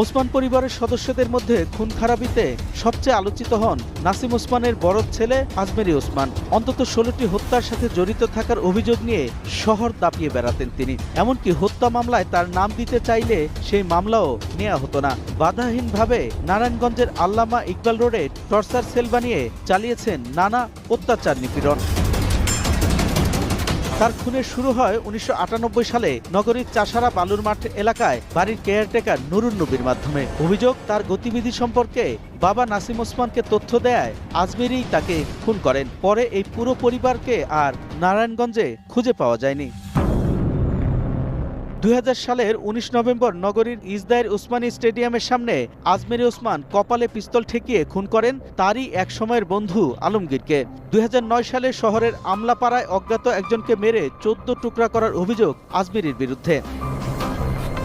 ওসমান পরিবারের সদস্যদের মধ্যে খুন খারাপিতে সবচেয়ে আলোচিত হন নাসিম ওসমানের বড় ছেলে আজমেরি ওসমান। অন্তত ষোলোটি হত্যার সাথে জড়িত থাকার অভিযোগ নিয়ে শহর দাপিয়ে বেড়াতেন তিনি। এমনকি হত্যা মামলায় তার নাম দিতে চাইলে সেই মামলাও নেওয়া হতো না। বাধাহীনভাবে নারায়ণগঞ্জের আল্লামা ইকবাল রোডে টর্চার সেল বানিয়ে চালিয়েছেন নানা অত্যাচার নিপীড়ন। তার খুনের শুরু হয় উনিশশো আটানব্বই সালে নগরীর চাষারা বালুর মাঠ এলাকায় বাড়ির কেয়ারটেকার নুরুন নবীর মাধ্যমে। অভিযোগ, তার গতিবিধি সম্পর্কে বাবা নাসিম ওসমানকে তথ্য দেয়, আজমেরই তাকে খুন করেন। পরে এই পুরো পরিবারকে আর নারায়ণগঞ্জে খুঁজে পাওয়া যায়নি। দুই হাজার সালের উনিশ নভেম্বর নগরীর ইজদায়ের উসমানী স্টেডিয়ামের সামনে আজমেরি ওসমান কপালে পিস্তল ঠেকিয়ে খুন করেন তারই এক সময়ের বন্ধু আলমগীরকে। দুই হাজার নয় সালে শহরের আমলাপাড়ায় অজ্ঞাত একজনকে মেরে চোদ্দ টুকরা করার অভিযোগ আজমেরির বিরুদ্ধে।